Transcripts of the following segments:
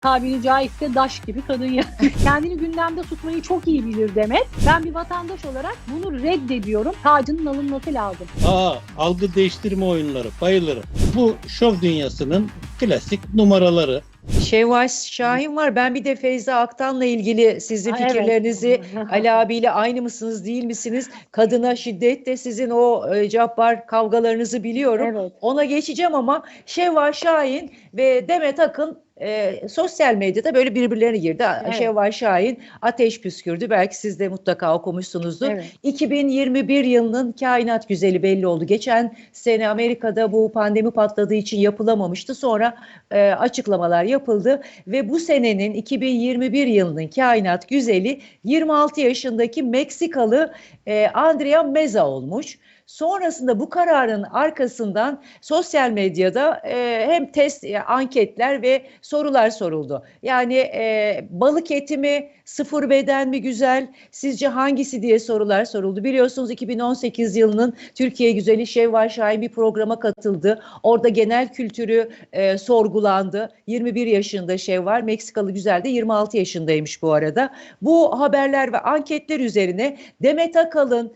tabiri caizse daş gibi kadın ya. Kendini gündemde tutmayı çok iyi bilir Demet. Ben bir vatandaş olarak bunu reddediyorum. Tacının alınması lazım. Aa, algı değiştirme oyunları. Bayılırım. Bu şov dünyasının klasik numaraları. Şevval Şahin var. Ben bir de Feyza Aktan'la ilgili sizin Ha, evet. fikirlerinizi Ali abiyle aynı mısınız değil misiniz? Kadına şiddet de sizin o e, cabbar kavgalarınızı biliyorum. Evet. Ona geçeceğim ama Şevval Şahin ve Demet Akın e, sosyal medyada böyle birbirlerine girdi. Evet. Şevval Şahin ateş püskürdü. Belki siz de mutlaka okumuşsunuzdur. Evet. 2021 yılının kainat güzeli belli oldu. Geçen sene Amerika'da bu pandemi patladığı için yapılamamıştı. Sonra e, açıklamalar yapıldı ve bu senenin 2021 yılının kainat güzeli 26 yaşındaki Meksikalı e, Andrea Meza olmuş. Sonrasında bu kararın arkasından sosyal medyada e, hem test, e, anketler ve sorular soruldu. Yani e, balık eti mi, sıfır beden mi güzel, sizce hangisi diye sorular soruldu. Biliyorsunuz 2018 yılının Türkiye Güzeli Şevval Şahin bir programa katıldı. Orada genel kültürü e, sorgulandı. 21 yaşında Şevval, Meksikalı güzel de 26 yaşındaymış bu arada. Bu haberler ve anketler üzerine Demet Akalın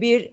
bir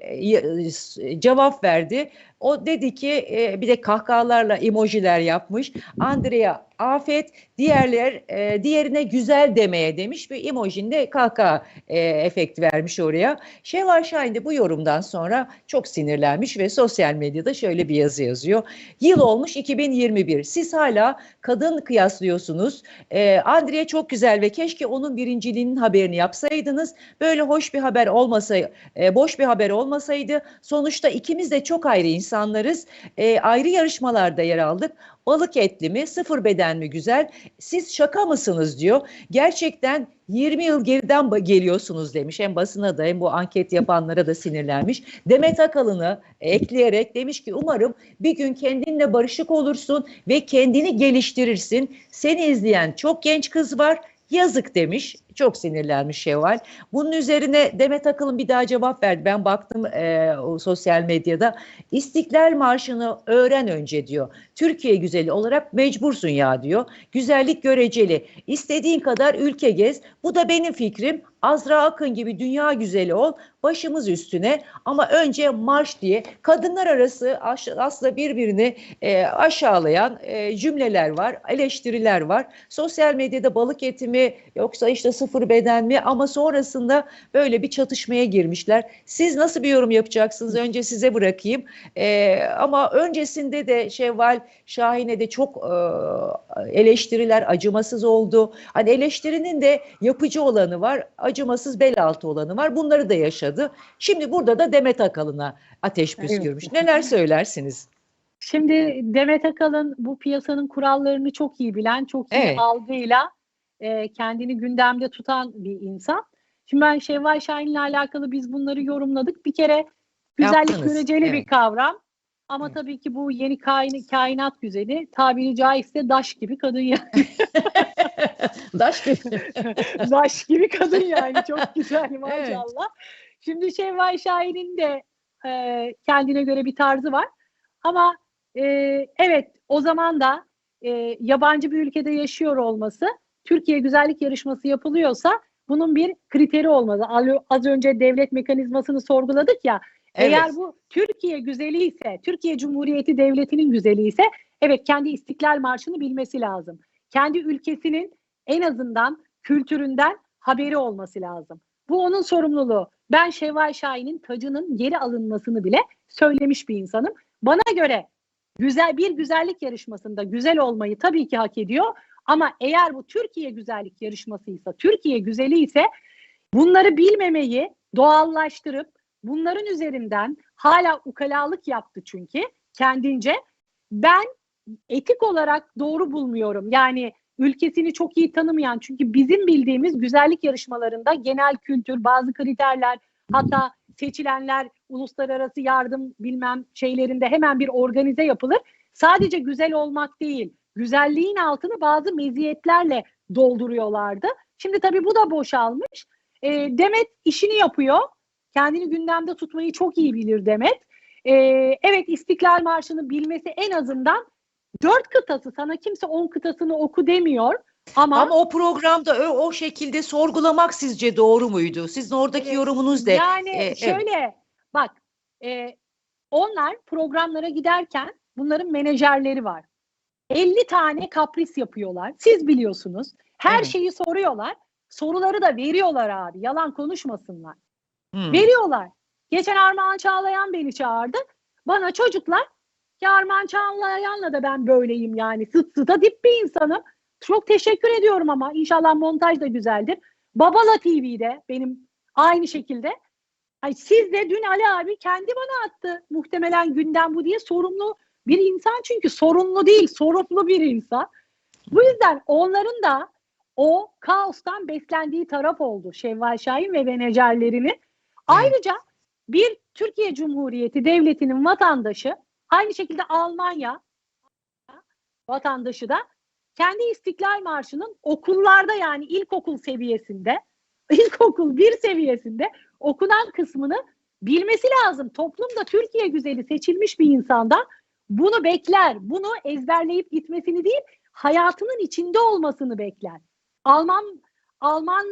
cevap verdi. O dedi ki e, bir de kahkahalarla emojiler yapmış. Andrea afet, diğerler e, diğerine güzel demeye demiş ve emojinde kahkaha e, efekti vermiş oraya. Şevval Şahin de bu yorumdan sonra çok sinirlenmiş ve sosyal medyada şöyle bir yazı yazıyor. Yıl olmuş 2021. Siz hala kadın kıyaslıyorsunuz. E, Andrea çok güzel ve keşke onun birinciliğinin haberini yapsaydınız. Böyle hoş bir haber olmasa, e, boş bir haber olmasaydı. Sonuçta ikimiz de çok ayrı insanlarız. E, ayrı yarışmalarda yer aldık. Balık etli mi, sıfır beden mi güzel? Siz şaka mısınız diyor. Gerçekten 20 yıl geriden geliyorsunuz demiş. Hem basına da hem bu anket yapanlara da sinirlenmiş. Demet Akalın'ı ekleyerek demiş ki umarım bir gün kendinle barışık olursun ve kendini geliştirirsin. Seni izleyen çok genç kız var. Yazık demiş. Çok sinirlenmiş Şevval. Bunun üzerine Demet Akalın bir daha cevap verdi. Ben baktım e, o sosyal medyada. İstiklal Marşı'nı öğren önce diyor. Türkiye güzeli olarak mecbursun ya diyor. Güzellik göreceli. İstediğin kadar ülke gez. Bu da benim fikrim. Azra Akın gibi dünya güzeli ol. Başımız üstüne ama önce marş diye kadınlar arası aslında birbirini e, aşağılayan e, cümleler var, eleştiriler var. Sosyal medyada balık eti mi yoksa işte sıfır beden mi ama sonrasında böyle bir çatışmaya girmişler. Siz nasıl bir yorum yapacaksınız? Önce size bırakayım. E, ama öncesinde de Şevval Şahin'e de çok e, eleştiriler acımasız oldu. Hani eleştirinin de yapıcı olanı var, acımasız bel altı olanı var. Bunları da yaşadı. Şimdi burada da Demet Akalın'a ateş püskürmüş. Neler söylersiniz? Şimdi Demet Akalın bu piyasanın kurallarını çok iyi bilen, çok iyi Evet. algıyla e, kendini gündemde tutan bir insan. Şimdi ben Şevval Şahin'le alakalı biz bunları yorumladık. Bir kere güzellik Yaptınız, göreceli bir evet. kavram. Ama Evet. tabii ki bu yeni kain, kainat güzeli tabiri caizse daş gibi kadın yani. Daş gibi. daş gibi kadın yani çok güzel maşallah. Şimdi Şevval Şahin'in de e, kendine göre bir tarzı var. Ama e, evet o zaman da e, yabancı bir ülkede yaşıyor olması Türkiye güzellik yarışması yapılıyorsa bunun bir kriteri olmalı. Al- Az önce devlet mekanizmasını sorguladık ya. Evet. Eğer bu Türkiye güzeli ise, Türkiye Cumhuriyeti Devleti'nin güzeli ise evet kendi İstiklal Marşı'nı bilmesi lazım. Kendi ülkesinin en azından kültüründen haberi olması lazım. Bu onun sorumluluğu. Ben Şevval Şahin'in tacının geri alınmasını bile söylemiş bir insanım. Bana göre güzel bir güzellik yarışmasında güzel olmayı tabii ki hak ediyor. Ama eğer bu Türkiye güzellik yarışmasıysa, Türkiye güzeli ise bunları bilmemeyi doğallaştırıp bunların üzerinden hala ukalalık yaptı çünkü kendince. Ben etik olarak doğru bulmuyorum. Yani ülkesini çok iyi tanımayan çünkü bizim bildiğimiz güzellik yarışmalarında genel kültür, bazı kriterler hatta seçilenler uluslararası yardım bilmem şeylerinde hemen bir organize yapılır. Sadece güzel olmak değil, güzelliğin altını bazı meziyetlerle dolduruyorlardı. Şimdi tabii bu da boşalmış. E, Demet işini yapıyor. Kendini gündemde tutmayı çok iyi bilir Demet. E, evet İstiklal Marşı'nı bilmesi en azından dört kıtası sana kimse on kıtasını oku demiyor. Ama, Ama o programda o, o şekilde sorgulamak sizce doğru muydu? Sizin oradaki Evet, yorumunuz ne? yani evet. şöyle bak e, onlar programlara giderken bunların menajerleri var. 50 tane kapris yapıyorlar. Siz biliyorsunuz. Her Evet. şeyi soruyorlar. Soruları da veriyorlar abi. Yalan konuşmasınlar. Hmm. Veriyorlar. Geçen Armağan Çağlayan beni çağırdı. Bana çocuklar ki Armağan Çağlayan'la da ben böyleyim yani. Sıt sıta dip bir insanım. Çok teşekkür ediyorum ama inşallah montaj da güzeldir. Babala TV'de benim aynı şekilde. Ay siz de dün Ali abi kendi bana attı. Muhtemelen gündem bu diye sorumlu bir insan çünkü sorumlu değil, sorumlu bir insan. Bu yüzden onların da o kaostan beslendiği taraf oldu. Şevval Şahin ve menajerlerini. Ayrıca bir Türkiye Cumhuriyeti Devleti'nin vatandaşı aynı şekilde Almanya vatandaşı da kendi İstiklal Marşı'nın okullarda yani ilkokul seviyesinde ilkokul bir seviyesinde okunan kısmını bilmesi lazım. Toplumda Türkiye güzeli seçilmiş bir insandan bunu bekler. Bunu ezberleyip gitmesini değil, hayatının içinde olmasını bekler. Alman Alman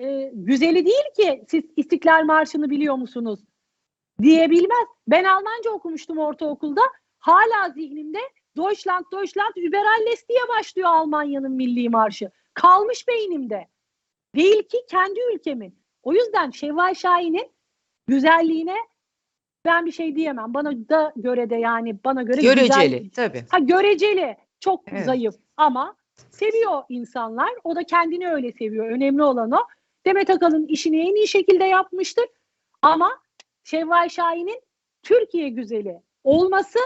e, güzeli değil ki siz İstiklal Marşı'nı biliyor musunuz diyebilmez. Ben Almanca okumuştum ortaokulda. Hala zihnimde Deutschland, Deutschland, über alles diye başlıyor Almanya'nın milli marşı. Kalmış beynimde. Değil ki kendi ülkemin. O yüzden Şevval Şahin'in güzelliğine ben bir şey diyemem. Bana da göre de yani bana göre Göreceli güzel. tabii. Ha göreceli. Çok Evet. zayıf ama seviyor insanlar. O da kendini öyle seviyor. Önemli olan o. Demet Akalın işini en iyi şekilde yapmıştır. Ama Şevval Şahin'in Türkiye güzeli olması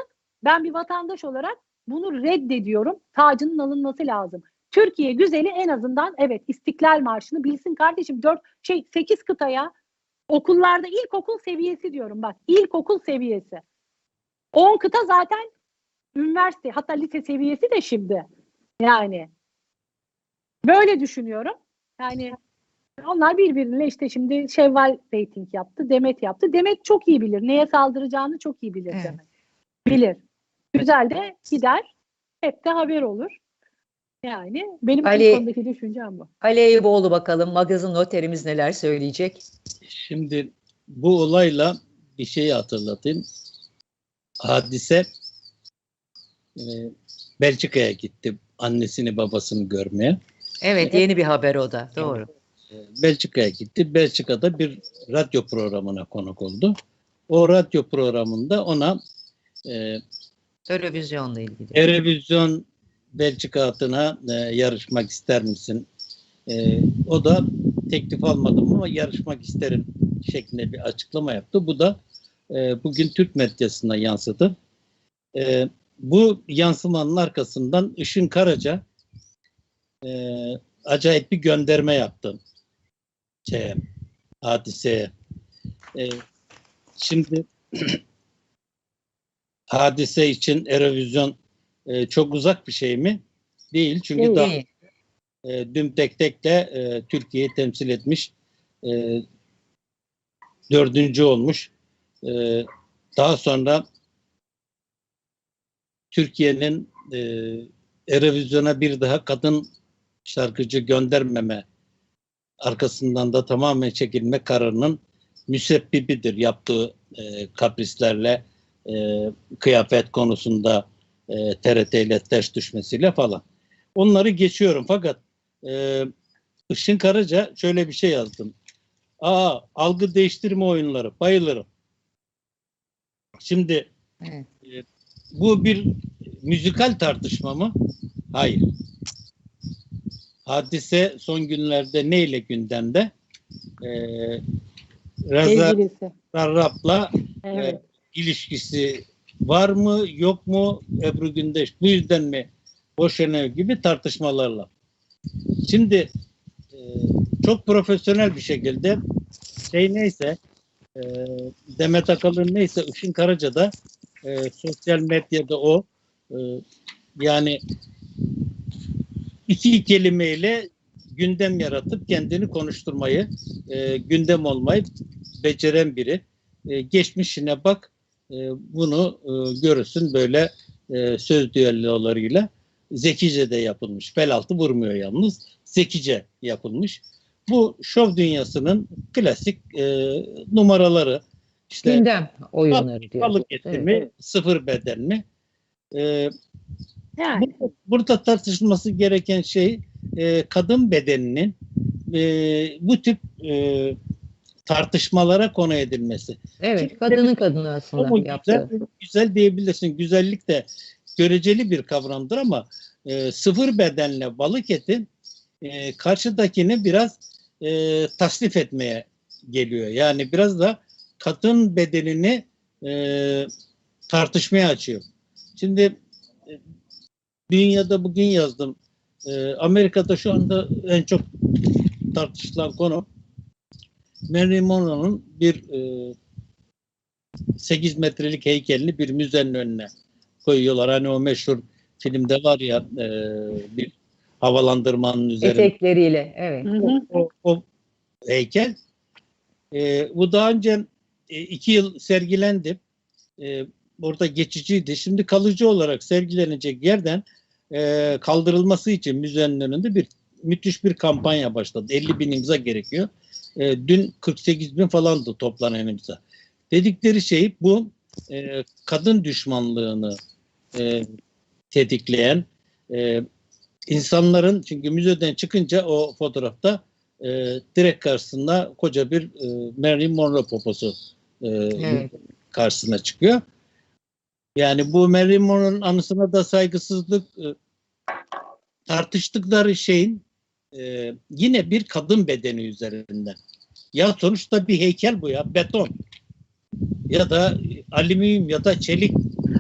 ben bir vatandaş olarak bunu reddediyorum. Tacının alınması lazım. Türkiye güzeli en azından evet İstiklal Marşı'nı bilsin kardeşim. 4 şey 8 kıtaya okullarda ilkokul seviyesi diyorum bak ilkokul seviyesi. 10 kıta zaten üniversite hatta lise seviyesi de şimdi. Yani böyle düşünüyorum. Yani onlar birbirine işte şimdi Şevval rating yaptı, Demet yaptı. Demet çok iyi bilir. Neye saldıracağını çok iyi bilir Evet. Demet. Bilir. Güzel de gider. Hep de haber olur. Yani benim Ali- bu konudaki düşüncem bu. Ali Eyüboğlu bakalım magazin noterimiz neler söyleyecek? Şimdi bu olayla bir şeyi hatırlatayım. Hadise e, Belçika'ya gitti annesini babasını görmeye. Evet yeni bir haber o da doğru. E, Belçika'ya gitti. Belçika'da bir radyo programına konuk oldu. O radyo programında ona e, Televizyonla ilgili. Erevizyon Belçika adına e, yarışmak ister misin? E, o da teklif almadım ama yarışmak isterim şeklinde bir açıklama yaptı. Bu da e, bugün Türk medyasına yansıdı. E, bu yansımanın arkasından Işın Karaca e, acayip bir gönderme yaptı şeye, hadiseye. E, şimdi hadise için Erevizyon e, çok uzak bir şey mi? Değil. Çünkü Değil. daha İyi. e, dün tek tekle e, Türkiye'yi temsil etmiş. E, dördüncü olmuş. E, daha sonra Türkiye'nin e, Erevizyon'a bir daha kadın şarkıcı göndermeme arkasından da tamamen çekilme kararının müsebbibidir yaptığı e, kaprislerle e, kıyafet konusunda e, TRT ile ters düşmesiyle falan. Onları geçiyorum fakat e, Işın Karaca şöyle bir şey yazdım. Aa algı değiştirme oyunları bayılırım. Şimdi Evet. bu bir müzikal tartışma mı? Hayır. Hadise son günlerde neyle gündemde? Ee, Reza Sevgilisi. Sarraf'la Evet. ilişkisi var mı yok mu Ebru Gündeş bu yüzden mi boşanıyor gibi tartışmalarla. Şimdi e, çok profesyonel bir şekilde şey neyse e, Demet Akalın neyse Işın Karaca da e, sosyal medyada o yani iki kelimeyle gündem yaratıp kendini konuşturmayı gündem olmayı beceren biri. Geçmişine bak e, bunu e, görürsün böyle e, söz düellolarıyla. zekice de yapılmış. Bel altı vurmuyor yalnız. Zekice yapılmış. Bu şov dünyasının klasik e, numaraları. İşte Gündem oyunları diyoruz. balık eti Evet. mi, sıfır beden mi? E, Yani bu- burada tartışılması gereken şey e, kadın bedeninin e, bu tip e, tartışmalara konu edilmesi. Evet, kadının kadını aslında yaptığı. güzel, güzel diyebilirsin. Güzellik de göreceli bir kavramdır ama e, sıfır bedenle balık eti e, karşıdakini biraz e, tasnif etmeye geliyor. Yani biraz da kadın bedenini e, tartışmaya açıyor. Şimdi e, dünyada bugün yazdım. E, Amerika'da şu anda en çok tartışılan konu Marilyn Monroe'nun bir e, 8 metrelik heykelini bir müzenin önüne koyuyorlar. Hani o meşhur filmde var ya e, bir havalandırmanın üzerinde Etekleriyle, evet. hı hı. o, o heykel. E, bu daha önce e, iki yıl sergilendi. E, orada geçiciydi. Şimdi kalıcı olarak sergilenecek yerden e, kaldırılması için müzenin önünde bir müthiş bir kampanya başladı. 50 bin imza gerekiyor. E, dün 48 bin falandı toplanan imza. Dedikleri şey bu e, kadın düşmanlığını e, tetikleyen e, insanların çünkü müzeden çıkınca o fotoğrafta e, direkt karşısında koca bir e, Marilyn Monroe poposu e, Evet. karşısına çıkıyor. Yani bu Marilyn Monroe'nun anısına da saygısızlık e, tartıştıkları şeyin e, yine bir kadın bedeni üzerinden. Ya sonuçta bir heykel bu ya beton ya da alüminyum ya da çelik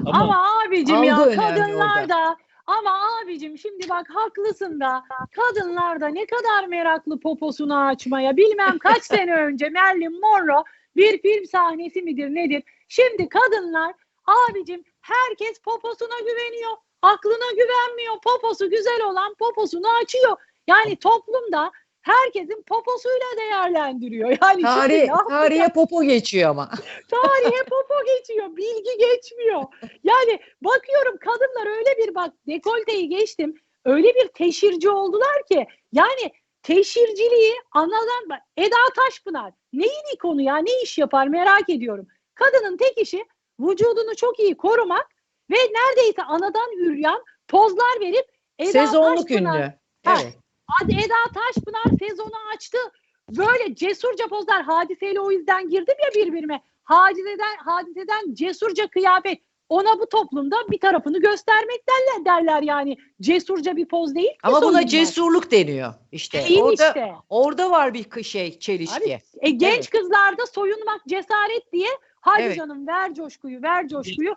ama, Ama abicim ya kadınlar da ama abicim şimdi bak haklısın da kadınlar da ne kadar meraklı poposunu açmaya bilmem kaç sene önce Marilyn Monroe bir film sahnesi midir nedir? Şimdi kadınlar abicim herkes poposuna güveniyor. Aklına güvenmiyor. Poposu güzel olan poposunu açıyor. Yani toplumda herkesin poposuyla değerlendiriyor. Yani Tarih, tarihe popo geçiyor ama. Tarihe popo geçiyor, bilgi geçmiyor. Yani bakıyorum kadınlar öyle bir bak dekolteyi geçtim. Öyle bir teşhirci oldular ki yani teşhirciliği anadan Eda Taşpınar neyin ikonu ya ne iş yapar merak ediyorum. Kadının tek işi vücudunu çok iyi korumak ve neredeyse anadan üryan pozlar verip Eda Sezonluk Taşpınar, ünlü. Ha. Evet. Hadi Eda Taşpınar sezonu açtı. Böyle cesurca pozlar. Hadiseyle o yüzden girdim ya birbirime. Hadiseden, hadiseden cesurca kıyafet. Ona bu toplumda bir tarafını göstermek derler derler yani. Cesurca bir poz değil ki Ama buna cesurluk deniyor. İşte Değil orada işte. orada var bir şey çelişki. Abi, E, genç Evet. kızlarda soyunmak cesaret diye hadi Evet. canım ver coşkuyu ver coşkuyu.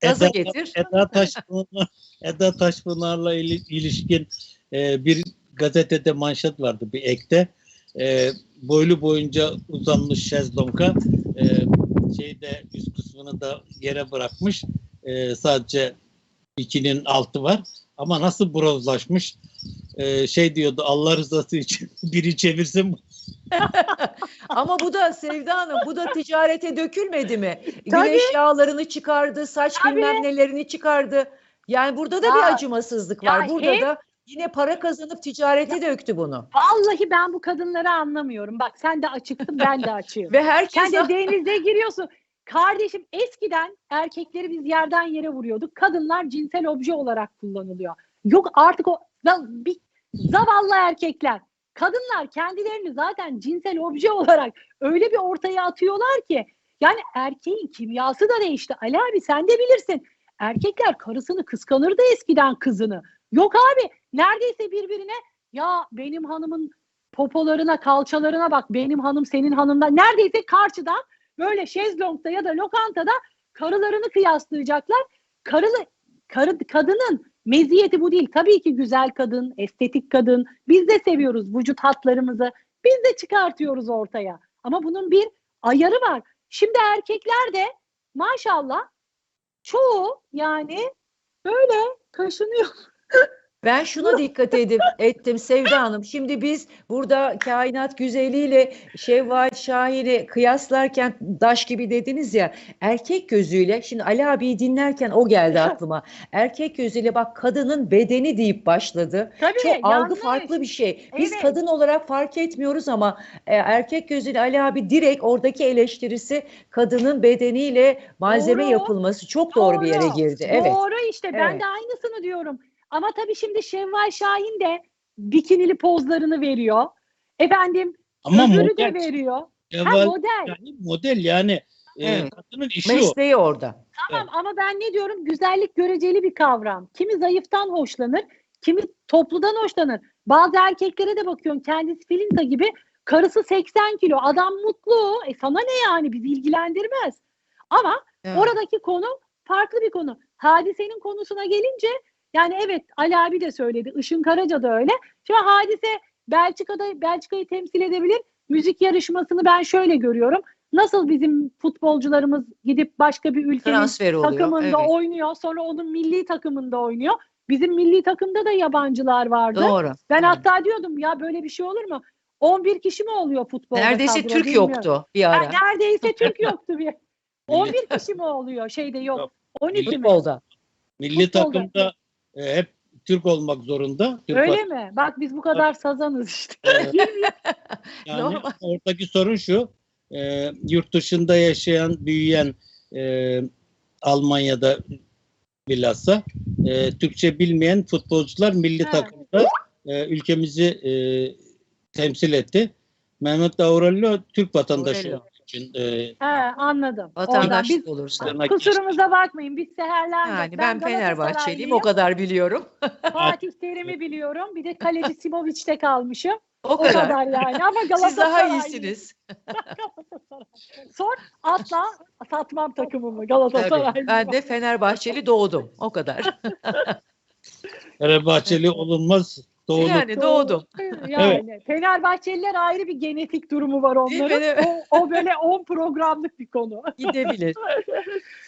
Gaza Eda, getir. Eda Taşpınar, Eda Taşpınar'la ili- ilişkin e, bir gazetede manşet vardı bir ekte. E, boylu boyunca uzanmış şezlonga e, şeyde üst kısmını da yere bırakmış. E, sadece bikinin altı var. Ama nasıl bronzlaşmış? E, şey diyordu Allah rızası için biri çevirsin Ama bu da Sevda Hanım bu da ticarete dökülmedi mi? Tabii. Güneş yağlarını çıkardı, saç Tabii. bilmem nelerini çıkardı. Yani burada da Ya- bir acımasızlık var. ya Burada hem- da yine para kazanıp ticarete döktü bunu. Vallahi ben bu kadınları anlamıyorum. Bak sen de açıksın ben de açığım. Ve herkes Sen de denize giriyorsun. Kardeşim eskiden erkekleri biz yerden yere vuruyorduk. Kadınlar cinsel obje olarak kullanılıyor. Yok artık o bir zavallı erkekler. Kadınlar kendilerini zaten cinsel obje olarak öyle bir ortaya atıyorlar ki yani erkeğin kimyası da değişti. Ali abi sen de bilirsin. Erkekler karısını kıskanırdı eskiden kızını. Yok abi neredeyse birbirine ya benim hanımın popolarına kalçalarına bak benim hanım senin hanımdan neredeyse karşıdan böyle şezlongda ya da lokantada karılarını kıyaslayacaklar. Karılı, karı, kadının meziyeti bu değil. Tabii ki güzel kadın, estetik kadın. Biz de seviyoruz vücut hatlarımızı. Biz de çıkartıyoruz ortaya. Ama bunun bir ayarı var. Şimdi erkekler de maşallah çoğu yani böyle kaşınıyor. Ben şuna dikkat edip ettim Sevda Hanım. Şimdi biz burada kainat güzeliyle Şevval Şahin'i kıyaslarken daş gibi dediniz ya erkek gözüyle şimdi Ali abiyi dinlerken o geldi aklıma. Erkek gözüyle bak kadının bedeni deyip başladı. Tabii Çok algı farklı bir şey. Biz Evet. kadın olarak fark etmiyoruz ama e, erkek gözüyle Ali abi direkt oradaki eleştirisi kadının bedeniyle malzeme Doğru. yapılması çok doğru, bir yere Doğru. girdi. Evet. Doğru işte ben Evet. de aynısını diyorum. Ama tabii şimdi Şevval Şahin de bikinili pozlarını veriyor. Efendim Ama öbürü model, de veriyor. Ha Şevval model. yani model yani e, Evet. kadının işi o. Mesleği orada. Tamam ama ben ne diyorum? Güzellik göreceli bir kavram. Kimi zayıftan hoşlanır, kimi topludan hoşlanır. Bazı erkeklere de bakıyorsun kendisi filinta gibi karısı 80 kilo adam mutlu. E sana ne yani bizi ilgilendirmez. Ama Evet. oradaki konu farklı bir konu. Hadisenin konusuna gelince yani evet Ali abi de söyledi. Işın Karaca da öyle. Şimdi hadise Belçika'da Belçika'yı temsil edebilir. Müzik yarışmasını ben şöyle görüyorum. Nasıl bizim futbolcularımız gidip başka bir ülkenin transfer oluyor. takımında evet. oynuyor. Sonra onun milli takımında oynuyor. Bizim milli takımda da yabancılar vardı. Doğru. Ben Doğru. hatta diyordum ya böyle bir şey olur mu? 11 kişi mi oluyor futbolda? Neredeyse kadro, Türk bilmiyorum. yoktu bir Ha, ara. neredeyse Türk yoktu bir. 11 kişi mi oluyor? Şeyde yok. Yok. 12 mi? Futbolda. Milli Futbolda. takımda e, hep Türk olmak zorunda. Türk Öyle mi? Bak biz bu kadar sazanız işte. Yani Normal. oradaki sorun şu, e, yurt dışında yaşayan, büyüyen e, Almanya'da bilhassa e, Türkçe bilmeyen futbolcular milli Evet. takımda e, ülkemizi e, temsil etti. Mehmet Aurelio Türk vatandaşı Aurelio. İçin e, He anladım. Oradan Vatandaşlık biz olursa. Tırnak kusurumuza bakmayın. Biz seherler. Yani ben Fenerbahçeliyim o kadar biliyorum. Fatih Terim'i biliyorum. Bir de kaleci Simovic'te kalmışım. O O kadar. kadar yani. Ama Galatasaray. Siz daha iyisiniz. Sor asla satmam takımımı Galatasaray. Tabii. Ben de Fenerbahçeli doğdum. O kadar. Fenerbahçeli olunmaz. Doğulu. Yani doğdum. Yani Fenerbahçeliler ayrı bir genetik durumu var Değil onların. mi? O, o böyle 10 programlık bir konu. Gidebilir.